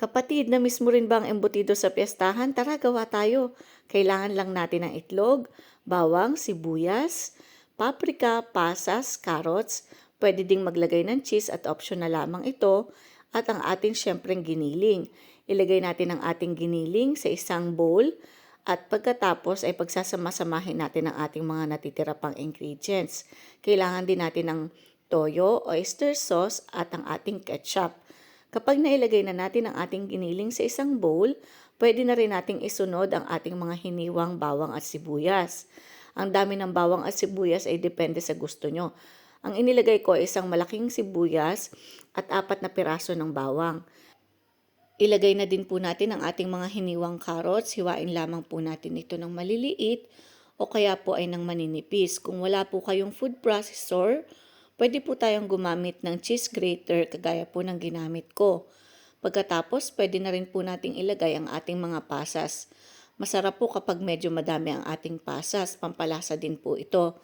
Kapatid, na-miss mo rin ba ang embutido sa piyestahan? Tara, gawa tayo. Kailangan lang natin ng itlog, bawang, sibuyas, paprika, pasas, carrots. Pwede ding maglagay ng cheese at optional lamang ito. At ang ating syempreng giniling. Ilagay natin ang ating giniling sa isang bowl. At pagkatapos ay pagsasama-samahin natin ang ating mga natitira pang ingredients. Kailangan din natin ng toyo, oyster sauce at ang ating ketchup. Kapag nailagay na natin ang ating giniling sa isang bowl, pwede na rin nating isunod ang ating mga hiniwang bawang at sibuyas. Ang dami ng bawang at sibuyas ay depende sa gusto nyo. Ang inilagay ko ay isang malaking sibuyas at apat na piraso ng bawang. Ilagay na din po natin ang ating mga hiniwang carrots. Hiwain lamang po natin ito ng maliliit o kaya po ay ng maninipis. Kung wala po kayong food processor, pwede po tayong gumamit ng cheese grater kagaya po ng ginamit ko. Pagkatapos, pwede na rin po nating ilagay ang ating mga pasas. Masarap po kapag medyo madami ang ating pasas. Pampalasa din po ito.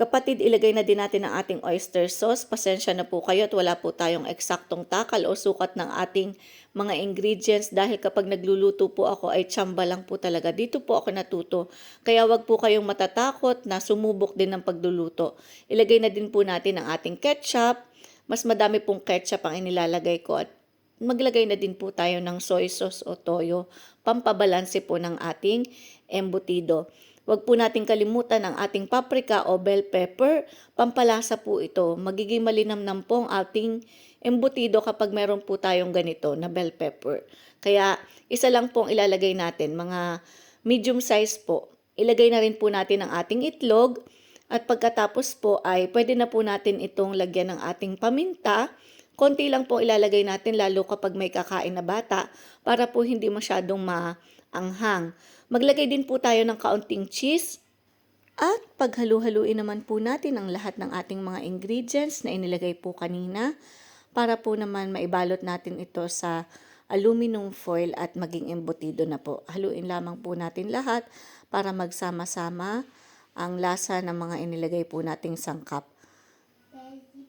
Kapatid, ilagay na din natin ang ating oyster sauce. Pasensya na po kayo at wala po tayong eksaktong takal o sukat ng ating mga ingredients dahil kapag nagluluto po ako ay tsamba lang po talaga. Dito po ako natuto. Kaya wag po kayong matatakot na sumubok din ng pagluluto. Ilagay na din po natin ang ating ketchup. Mas madami pong ketchup ang inilalagay ko at maglagay na din po tayo ng soy sauce o toyo. Pampabalanse po ng ating embutido. Huwag po nating kalimutan ang ating paprika o bell pepper. Pampalasa po ito. Magiging malinamnam po ang ating embutido kapag meron po tayong ganito na bell pepper. Kaya isa lang pong ilalagay natin, mga medium size po. Ilagay na rin po natin ang ating itlog. At pagkatapos po ay pwede na po natin itong lagyan ng ating paminta. Konti lang po ilalagay natin lalo kapag may kakain na bata para po hindi masyadong maanghang. Maglagay din po tayo ng kaunting cheese. At paghalu-haluin naman po natin ang lahat ng ating mga ingredients na inilagay po kanina para po naman maibalot natin ito sa aluminum foil at maging embutido na po. Haluin lamang po natin lahat para magsama-sama ang lasa ng mga inilagay po nating sangkap.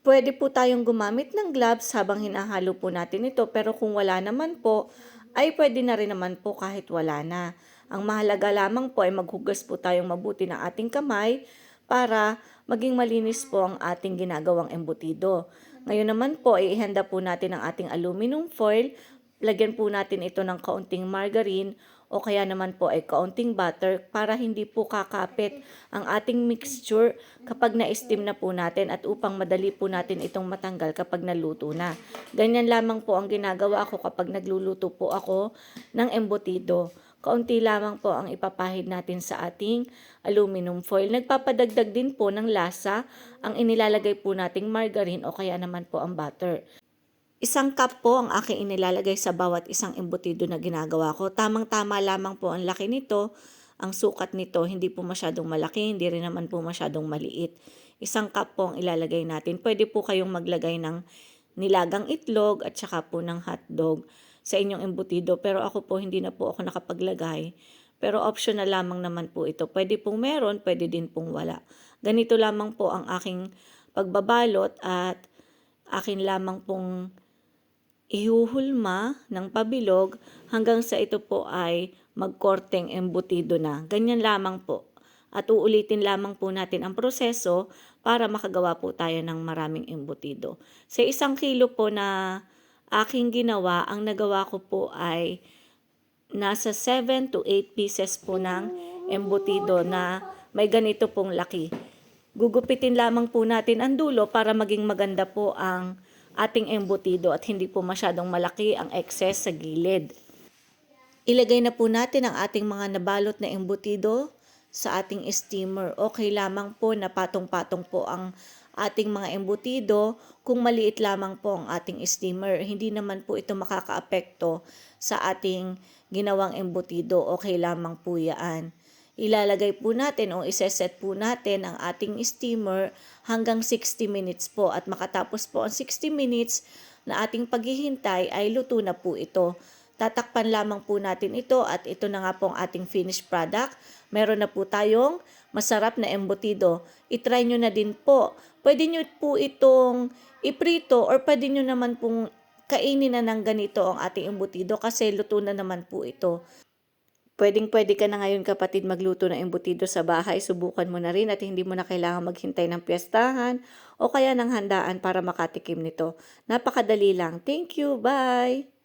Pwede po tayong gumamit ng gloves habang hinahalo po natin ito pero kung wala naman po ay pwede na rin naman po kahit wala na. Ang mahalaga lamang po ay maghugas po tayong mabuti ng ating kamay para maging malinis po ang ating ginagawang embutido. Ngayon naman po ihanda po natin ang ating aluminum foil. Lagyan po natin ito ng kaunting margarine o kaya naman po ay kaunting butter para hindi po kakapit ang ating mixture kapag na-steam na po natin at upang madali po natin itong matanggal kapag naluto na. Ganyan lamang po ang ginagawa ko kapag nagluluto po ako ng embutido. Kaunti lamang po ang ipapahid natin sa ating aluminum foil. Nagpapadagdag din po ng lasa ang inilalagay po nating margarine o kaya naman po ang butter. Isang cup po ang aking inilalagay sa bawat isang embutido na ginagawa ko. Tamang-tama lamang po ang laki nito. Ang sukat nito hindi po masyadong malaki, hindi rin naman po masyadong maliit. Isang cup po ang ilalagay natin. Pwede po kayong maglagay ng nilagang itlog at saka po ng hotdog sa inyong embutido. Pero ako po hindi na po ako nakapaglagay. Pero optional lamang naman po ito. Pwede pong meron, pwede din pong wala. Ganito lamang po ang aking pagbabalot at akin lamang pong ihuhulma ng pabilog hanggang sa ito po ay magkorteng embutido na. Ganyan lamang po. At uulitin lamang po natin ang proseso para makagawa po tayo ng maraming embutido. Sa isang kilo po na aking ginawa, ang nagawa ko po ay nasa 7 to 8 pieces po ng embutido na may ganito pong laki. Gugupitin lamang po natin ang dulo para maging maganda po ang ating embutido at hindi po masyadong malaki ang excess sa gilid. Ilagay na po natin ang ating mga nabalot na embutido sa ating steamer. Okay lamang po na patong-patong po ang ating mga embutido kung maliit lamang po ang ating steamer. Hindi naman po ito makakaapekto sa ating ginawang embutido. Okay lamang po yan ilalagay po natin o iseset po natin ang ating steamer hanggang 60 minutes po at makatapos po ang 60 minutes na ating paghihintay ay luto na po ito. Tatakpan lamang po natin ito at ito na nga po ang ating finished product. Meron na po tayong masarap na embutido. I-try nyo na din po. Pwede nyo po itong iprito or pwede nyo naman pong kainin na ng ganito ang ating embutido kasi luto na naman po ito. Pwedeng pwede ka na ngayon kapatid magluto ng embutido sa bahay. Subukan mo na rin at hindi mo na kailangan maghintay ng piyestahan o kaya ng handaan para makatikim nito. Napakadali lang. Thank you. Bye!